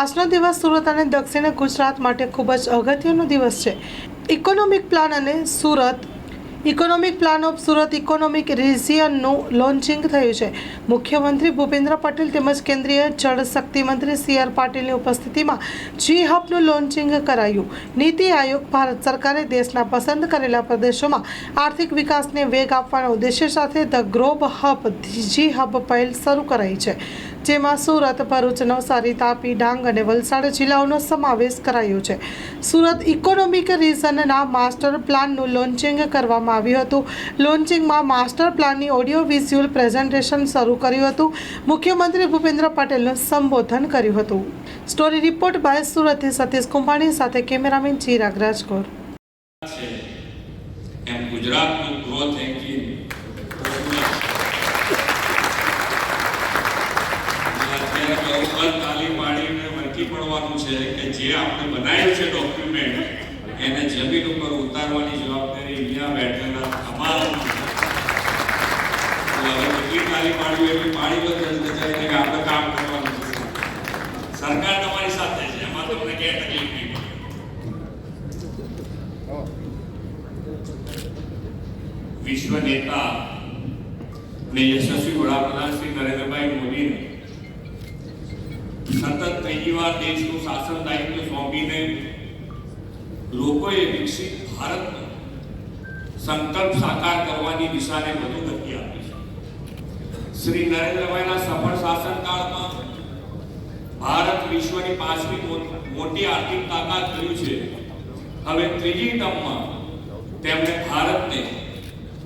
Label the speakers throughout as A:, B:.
A: આજનો દિવસ સુરત અને દક્ષિણ ગુજરાત માટે ખૂબ જ અગત્યનો દિવસ છે. ઇકોનોમિક પ્લાન અને Surat economic plan of Surat economic રિઝિયનનું launching થયું છે. મુખ્યમંત્રી ભૂપેન્દ્ર પટેલ તેમજ કેન્દ્રીય જળશક્તિ મંત્રી સી આર પાટીલની ઉપસ્થિતિમાં જી હબનું લોન્ચિંગ કરાયું. નીતિ આયોગ ભારત સરકારે દેશના પસંદ કરેલા પ્રદેશોમાં આર્થિક વિકાસને વેગ આપવાના ઉદ્દેશ્ય સાથે the growth hub, G hub પહેલ શરૂ કરાઈ છે. જેમાં સુરત, ભરૂચ, નવસારી, તાપી, ડાંગ અને વલસાડ જિલ્લાઓનો સમાવેશ કરાયો છે. સુરત ઇકોનોમિક રિઝનના માસ્ટર પ્લાનનું લોન્ચિંગ કરવામાં આવ્યું હતું. લોન્ચિંગમાં માસ્ટર પ્લાનની ઓડિયો વિઝ્યુઅલ પ્રેઝન્ટેશન શરૂ કર્યું હતું. મુખ્યમંત્રી ભૂપેન્દ્ર પટેલનું સંબોધન કર્યું હતું. સ્ટોરી રિપોર્ટ બાય સુરતથી સતીશ કુંભાણી સાથે કેમેરામેન ચિરાગ રાજકોર.
B: ગુજરાતનું ગ્રોથ તાલીમ વાળીને વળગી પડવાનું છે કે જે આપણે બનાવ્યું છે ડોક્યુમેન્ટ એને જમીન ઉપર ઉતારવાની જવાબદારી અહીંયા બેઠેલા તમામ તો હવે કેટલી તાલીમ પાડવી એટલી જલ્દી જઈને કે આપણે કામ કરવાનું સરકાર તમારી સાથે છે, એમાં તમને ક્યાંય તકલીફ નહીં વિશ્વ નેતા ને યશસ્વી વડાપ્રધાન શ્રી નરેન્દ્રભાઈ મોદીને સતત ત્રીજી વાર દેશનું શાસન દાયિત્વ સોંપીને લોકોએ વિકસિત ભારતનો સંકલ્પ સાકાર કરવાની દિશાને વધુ ગતિ આપી છે. શ્રી નરેન્દ્રભાઈના સફળ શાસનકાળમાં ભારત વિશ્વની પાંચમી મોટી આર્થિક તાકાત થયું છે. હવે ત્રીજી ટર્મમાં તેમણે ભારતને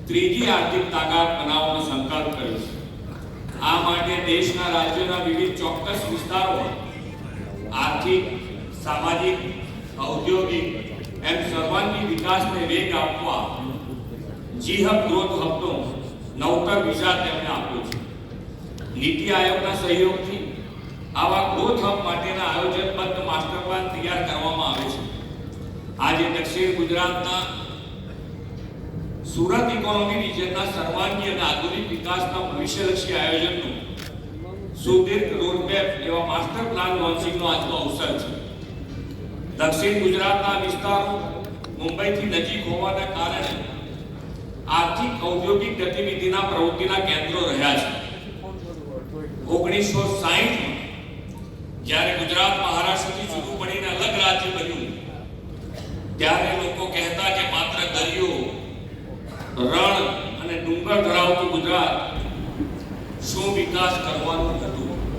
B: ત્રીજી આર્થિક તાકાત બનાવવાનો સંકલ્પ કર્યો છે. આ માટે દેશના રાજ્યોના વિવિધ ચોક્કસ વિસ્તારો આર્થિક, સામાજિક, ઔદ્યોગિક એમ સર્વાંગી વિકાસને વેગ આપવા જી હબ ગ્રોથ હબનો નવતર વિચાર તેમણે આપ્યો છે. નીતિ આયોગના સહયોગથી આવા ગ્રોથ હબ માટેના આયોજનબદ્ધ માસ્ટર પ્લાન તૈયાર કરવામાં આવે છે. આજે દક્ષિણ ગુજરાતના સુરત ઇકોનોમી રિજનના સર્વાંગી અને આધુનિક વિકાસના ભવિષ્યલક્ષી આયોજનનું સુદીર્ઘ રોડમેપ એવા માસ્ટર પ્લાન લોન્ચિંગનો આજનો અવસર છે. દક્ષિણ ગુજરાતના વિસ્તારો મુંબઈથી નજીક હોવાના કારણે આર્થિક ઔદ્યોગિક ગતિવિધિના પ્રવૃત્તિના કેન્દ્રો રહ્યા છે. ઓગણીસો સાહીઠમાં જ્યારે ગુજરાત મહારાષ્ટ્રથી જુદું પડીને અલગ રાજ્ય બન્યું, ત્યારે લોકો કહેતા કે માત્ર દરિયો, રણ અને ડુંગર ધરાવતું ગુજરાત શું વિકાસ કરવાનું